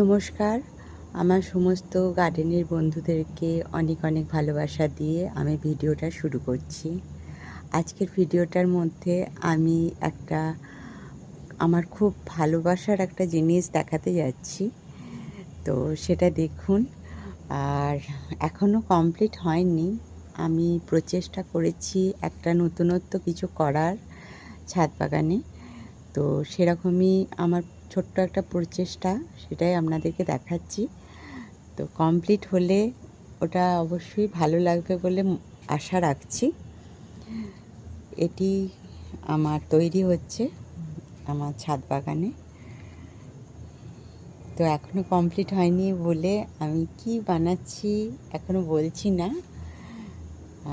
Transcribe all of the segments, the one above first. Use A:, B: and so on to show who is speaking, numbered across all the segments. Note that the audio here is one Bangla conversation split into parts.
A: নমস্কার। আমার সমস্ত গার্ডেনের বন্ধুদেরকে অনেক অনেক ভালোবাসা দিয়ে আমি ভিডিওটা শুরু করছি। আজকের ভিডিওটার মধ্যে আমি একটা, আমার খুব ভালোবাসার একটা জিনিস দেখাতে যাচ্ছি। তো সেটা দেখুন। আর এখনও কমপ্লিট হয়নি। আমি প্রচেষ্টা করেছি একটা নতুনত্ব কিছু করার ছাদ বাগানে। তো সেরকমই আমার ছোট্ট একটা প্রচেষ্টা, সেটাই আপনাদেরকে দেখাচ্ছি। তো কমপ্লিট হলে ওটা অবশ্যই ভালো লাগবে বলে আশা রাখছি। এটি আমার তৈরি হচ্ছে আমার ছাদ বাগানে। তো এখনও কমপ্লিট হয়নি বলে আমি কি বানাচ্ছি এখনও বলছি না।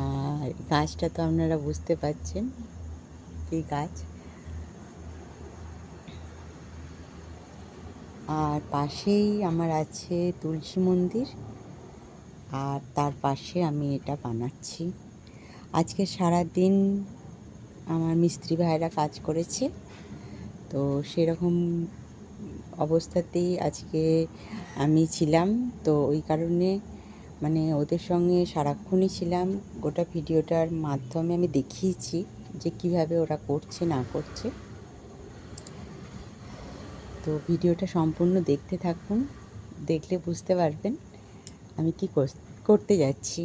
A: আর গাছটা তো আপনারা বুঝতে পারছেন এই গাছ? আর পাশেই আমার আছে তুলসী মন্দির, আর তার পাশে আমি এটা বানাচ্ছি। আজকে সারা দিন আমার মিস্ত্রি ভাইরা কাজ করেছে, তো সেরকম অবস্থাতেই আজকে আমি ছিলাম। তো ওই কারণে মানে ওদের সঙ্গে সারাক্ষণই ছিলাম। গোটা ভিডিওটার মাধ্যমে আমি দেখিয়েছি যে কীভাবে ওরা করছে, না করছে। তো ভিডিওটা সম্পূর্ণ দেখতে থাকুন, দেখলে বুঝতে পারবেন আমি কি করতে যাচ্ছি।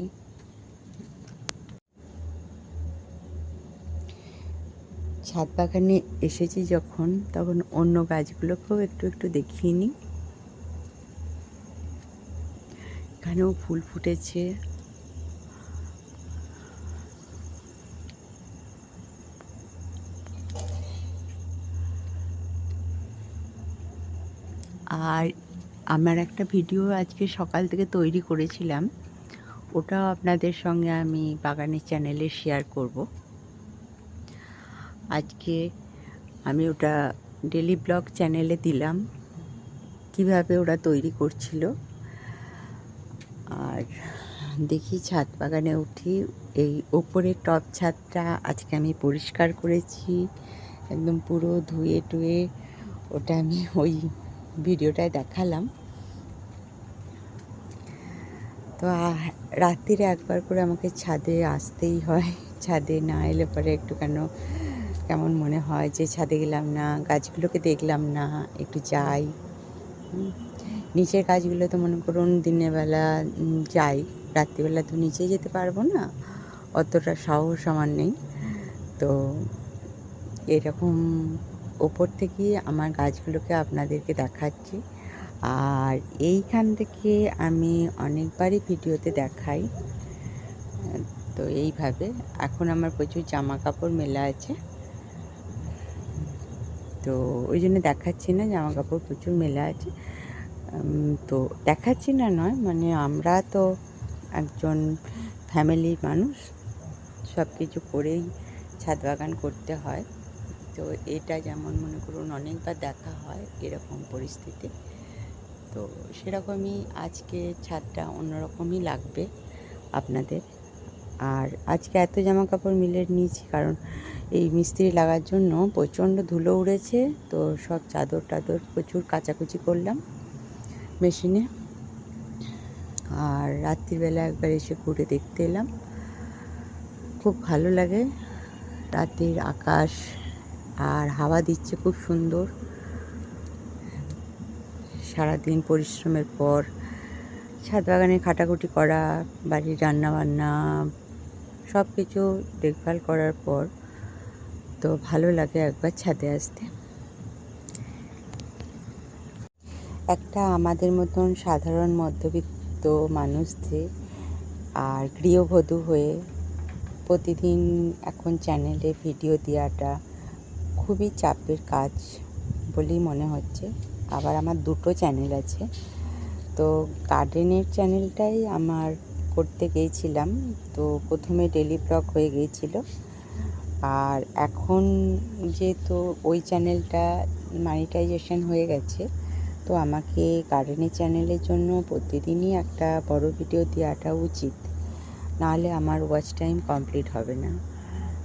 A: ছাদ বাগানে এসেছি যখন, তখন অন্য গাছগুলোকেও একটু একটু দেখিয়ে নিই। এখানেও ফুল ফুটেছে আর আমার একটা ভিডিও আজকে সকাল থেকে তৈরি করেছিলাম। ওটাও আপনাদের সঙ্গে আমি বাগানের চ্যানেলে শেয়ার করব। আজকে আমি ওটা ডেলি ব্লগ চ্যানেলে দিলাম, কীভাবে ওরা তৈরি করছিল। আর দেখি ছাদ বাগানে উঠি, এই ওপরের টপ ছাদটা আজকে আমি পরিষ্কার করেছি, একদম পুরো ধুয়ে টুয়ে, ওটা আমি ওই ভিডিওটায় দেখালাম। তো রাত্রিরে একবার করে আমাকে ছাদে আসতেই হয়। ছাদে না এলে পরে একটু কেন কেমন মনে হয় যে ছাদে গেলাম না, গাছগুলোকে দেখলাম না, একটু যাই। নিচের গাছগুলো তো মনে করুন দিনের বেলা যাই। রাত্রিবেলা তো নিচে যেতে পারব না, অতটা সাহস আমার নেই। তো এরকম ওপর থেকে আমার গাছগুলোকে আপনাদেরকে দেখাচ্ছি। আর এইখান থেকে আমি অনেকবারই ভিডিওতে দেখাই। তো এইভাবে। এখন আমার প্রচুর জামা কাপড় মেলা আছে। তো ওই জন্য দেখাচ্ছি না জামা কাপড় প্রচুর মেলা আছে। তো দেখাচ্ছি না নয় মানে আমরা তো একজন ফ্যামিলির মানুষ সব কিছু করেই ছাদ বাগান করতে হয়। তো এটা যেমন মনে করুন অনেকবার দেখা হয় এরকম পরিস্থিতি। তো সেরকমই আজকে ছাদটা অন্যরকমই লাগবে আপনাদের। আর আজকে এত জামা কাপড় মিলে নিয়েছি কারণ এই মিস্ত্রি লাগার জন্য প্রচণ্ড ধুলো উড়েছে, তো সব চাদর টাদর প্রচুর কাচাকুচি করলাম মেশিনে। আর রাত্রিবেলা একবার এসে ঘুরে দেখতে এলাম। খুব ভালো লাগে। রাতের আকাশ আর হাওয়া দিচ্ছে খুব সুন্দর। সারাদিন পরিশ্রমের পর ছাদ বাগানে খাটাকুটি করা, বাড়ির রান্নাবান্না সব কিছু দেখভাল করার পর তো ভালো লাগে একবার ছাদে আসতে। একটা আমাদের মতন সাধারণ মধ্যবিত্ত মানুষদের আর গৃহবধূ হয়ে প্রতিদিন এখন চ্যানেলে ভিডিও দেওয়াটা খুবই চাপের কাজ বলেই মনে হচ্ছে। আবার আমার দুটো চ্যানেল আছে। তো গার্ডেনের চ্যানেলটাই আমার করতে গিয়েছিলাম। তো প্রথমে ডেলি ব্লগ হয়ে গিয়েছিল। আর এখন যেহেতু ওই চ্যানেলটা মানিটাইজেশন হয়ে গেছে, তো আমাকে গার্ডেনের চ্যানেলের জন্য প্রতিদিনই একটা বড় ভিডিও দেওয়াটা উচিত। নাহলে আমার ওয়াচ টাইম কমপ্লিট হবে না।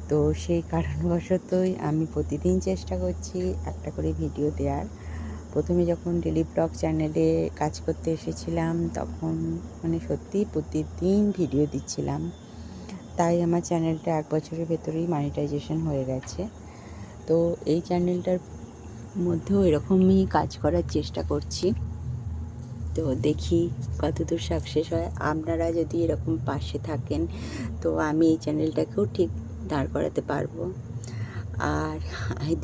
A: তো সেই কারণবশতই আমি প্রতিদিন চেষ্টা করছি একটা করে ভিডিও দেওয়ার প্রথমে যখন ডেলি ব্লগ চ্যানেলে কাজ করতে এসেছিলাম, তখন মানে সত্যিই প্রতিদিন ভিডিও দিচ্ছিলাম। তাই আমার চ্যানেলটা এক বছরের ভেতরেই মনিটাইজেশন হয়ে গেছে। তো এই চ্যানেলটার মধ্যেও এরকমই কাজ করার চেষ্টা করছি। তো দেখি কতদূর সাকসেস হয়। আপনারা যদি এরকম পাশে থাকেন, তো আমি এই চ্যানেলটাকেও ঠিক দাঁড় করাতে পারব। আর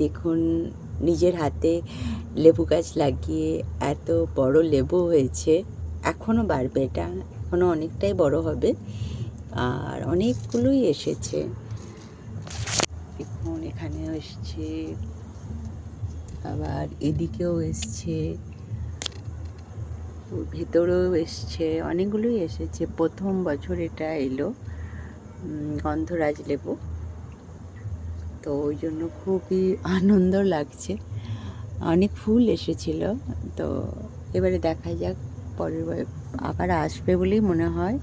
A: দেখুন, নিজের হাতে লেবু গাছ লাগিয়ে এত বড় লেবু হয়েছে এখনও বাড়বে এটা এখনও অনেকটাই বড় হবে। আর অনেকগুলোই এসেছে। দেখুন, এখানেও এসছে, আবার এদিকেও এসছে, ভেতরেও এসছে, অনেকগুলোই এসেছে। প্রথম বছর এটা এলো গন্ধরাজ লেবু। তো ওই জন্য খুবই আনন্দ লাগছে। অনেক ফুল এসেছিল। তো এবারে দেখা যাক পরের বার আবার আসবে বলেই মনে হয়।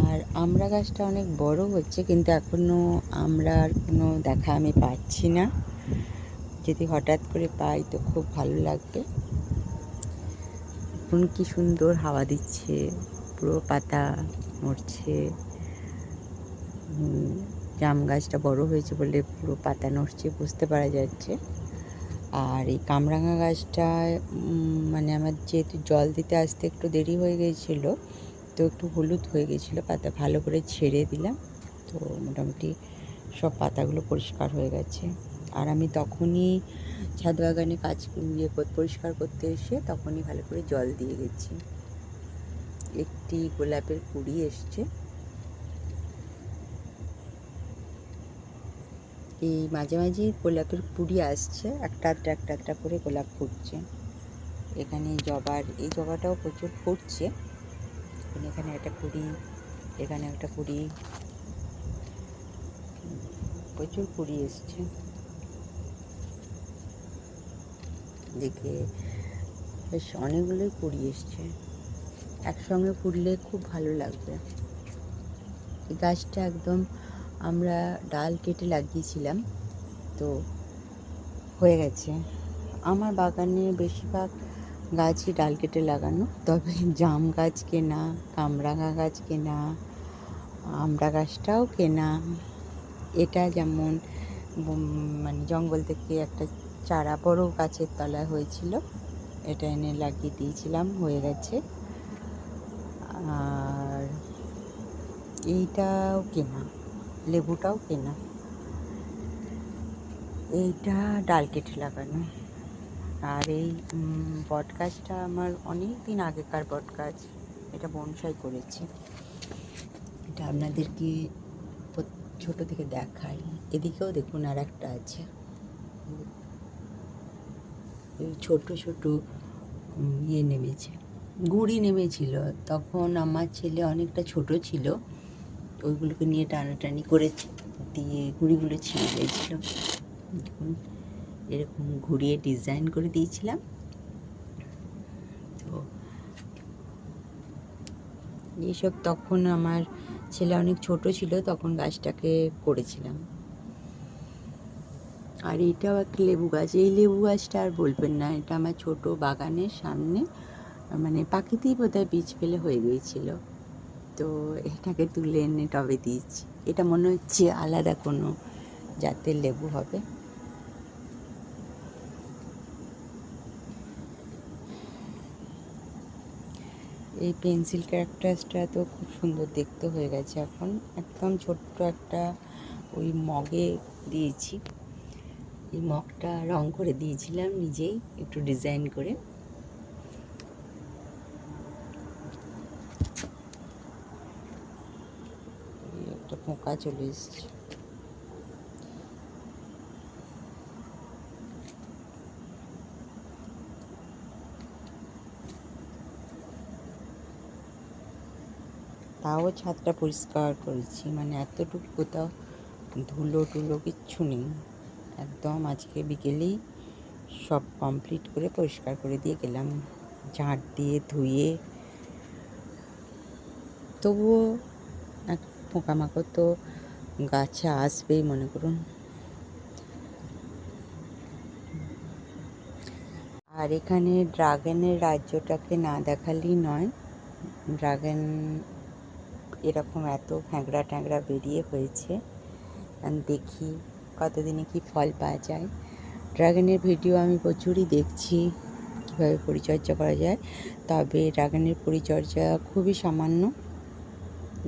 A: আর আমড়া গাছটা অনেক বড় হচ্ছে কিন্তু এখনও আমরা আর কোনো দেখা আমি পাচ্ছি না। যদি হঠাৎ করে পাই তো খুব ভালো লাগবে। এখন কি সুন্দর হাওয়া দিচ্ছে পুরো পাতা উম, জাম গাছটা বড় হয়েছে বলে পুরো পাতা নড়ছে, বুঝতে পারা যাচ্ছে। আর এই কামরাঙা গাছটা মানে আমার যেহেতু জল দিতে আসতে একটু দেরি হয়ে গিয়েছিল তো একটু হলুদ হয়ে গেছিল, পাতা ভালো করে ছেড়ে দিলাম। তো মোটামুটি সব পাতাগুলো পরিষ্কার হয়ে গেছে। আর আমি তখনই ছাদ বাগানে কাজ ইয়ে পরিষ্কার করতে এসে তখনই ভালো করে জল দিয়ে গেছি। একটি গোলাপের কুড়ি এসছে। এই মাঝে মাঝে গোলাপের কুড়ি আসছে। একটা আধটা একটা আধটা করে গোলাপ ফুটছে। এখানে জবার, এই জবাটাও প্রচুর ফুটছে। এখানে এখানে একটা কুড়ি এখানে একটা কুড়ি প্রচুর কুড়ি এসছে। দেখে বেশ অনেকগুলোই কুড়ি এসছে। একসঙ্গে ফুটলে খুব ভালো লাগবে। এই গাছটা একদম আমরা ডাল কেটে লাগিয়েছিলাম, তো হয়ে গেছে। আমার বাগানে বেশিরভাগ গাছই ডাল কেটে লাগানো, তবে জাম গাছ কেনা কামরাঙা গাছ কেনা, আমড়া গাছটাও কেনা, এটা যেমন মানে জঙ্গল থেকে একটা চারা বড় গাছের তলায় হয়েছিল, এটা এনে লাগিয়ে দিয়েছিলাম, হয়ে গেছে। আর এইটাও কেনা। লেবুটাও কেনা। এইটা ডাল কেটে লাগানো। আর এই বট গাছটা আমার অনেক দিন আগেকার বট গাছ এটা বনসাই করেছি। এটা আপনাদেরকে ছোট থেকে দেখাই। এদিকেও দেখুন আর একটা আছে ছোট ছোট ইয়ে নেমেছে। গুড়ি নেমেছিল। তখন আমার ছেলে অনেকটা ছোট ছিল। ওইগুলোকে নিয়ে টানাটানি করে দিয়ে গুড়িগুলো ছিঁড়ে গিয়েছিল। দেখুন এরকম ঘুরিয়ে ডিজাইন করে দিয়েছিলাম। তো এইসব তখন আমার ছেলে অনেক ছোট ছিল, তখন গাছটাকে করেছিলাম। আর এটাও একটা লেবু গাছ, এই লেবু গাছটা আর বলবেন না, এটা আমার ছোট বাগানের সামনে মানে পাখিতেই বোধহয় বীজ ফেলে হয়ে গিয়েছিল। তো এটাকে তুলে এনে টবে দিয়েছি। এটা মনে হচ্ছে আলাদা কোনো জাতের লেবু হবে। এই পেন্সিল ক্যারেক্টার্সটা তো খুব সুন্দর দেখতে হয়ে গেছে এখন। একদম ছোট্ট একটা ওই মগে দিয়েছি। এই মগটা রং করে দিয়েছিলাম নিজেই একটু ডিজাইন করে এই একটা পোকা চলে এসছে। তাও ছাদটা পরিষ্কার করেছি মানে এতটুকু কোথাও ধুলো টুলো কিচ্ছু নেই। একদম আজকে বিকেলেই সব কমপ্লিট করে পরিষ্কার করে দিয়ে গেলাম। ঝাঁট দিয়ে ধুয়ে, তবুও পোকামাকড় তো গাছে আসবেই, মনে করুন। আর এখানে ড্রাগনের রাজ্যটাকে না দেখালেই নয়, ড্রাগন এরকম এত ফ্যাঁকড়া ট্যাঁকড়া বেরিয়ে হয়েছে। দেখি কতদিনে কি ফল পাওয়া যায়। ড্রাগনের ভিডিও আমি প্রচুরই দেখছি, কীভাবে পরিচর্যা করা যায়। তবে ড্রাগনের পরিচর্যা খুবই সামান্য।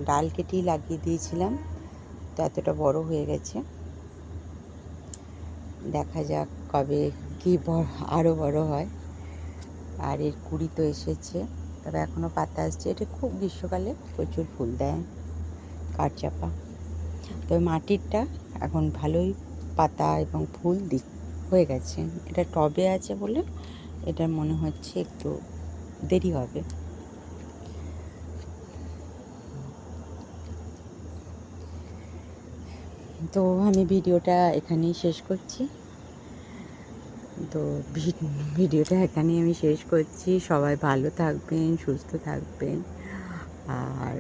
A: ডাল কেটেই লাগিয়ে দিয়েছিলাম, তো এতটা বড় হয়ে গেছে। দেখা যাক কবে কী আরও বড় হয়। আর এর কুড়ি তো এসেছে, তবে এখনও পাতা আসছে। এটা খুব গ্রীষ্মকালে প্রচুর ফুল দেয়, কাঠচাপা। তবে মাটিরটা এখন ভালোই পাতা এবং ফুল দি, হয়ে গেছে। এটা টবে আছে বলে এটা মনে হচ্ছে একটু দেরি হবে। তো আমি ভিডিওটা এখানেই শেষ করছি। তো ভিডিওটা এখানেই আমি শেষ করছি। সবাই ভালো থাকবেন, সুস্থ থাকবেন। আর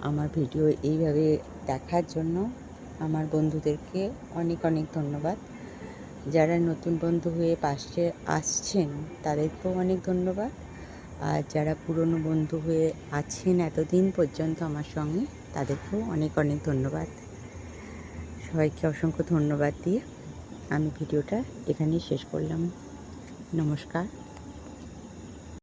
A: আমার ভিডিও এইভাবে দেখার জন্য আমার বন্ধুদেরকে অনেক অনেক ধন্যবাদ। যারা নতুন বন্ধু হয়ে পাশে আসছেন, তাদেরকেও অনেক ধন্যবাদ। আর যারা পুরনো বন্ধু হয়ে আছেন এতদিন পর্যন্ত আমার সঙ্গে, তাদেরকেও অনেক অনেক ধন্যবাদ। সবাইকে অসংখ্য ধন্যবাদ দিয়ে আমি ভিডিওটা এখানেই শেষ করলাম। নমস্কার।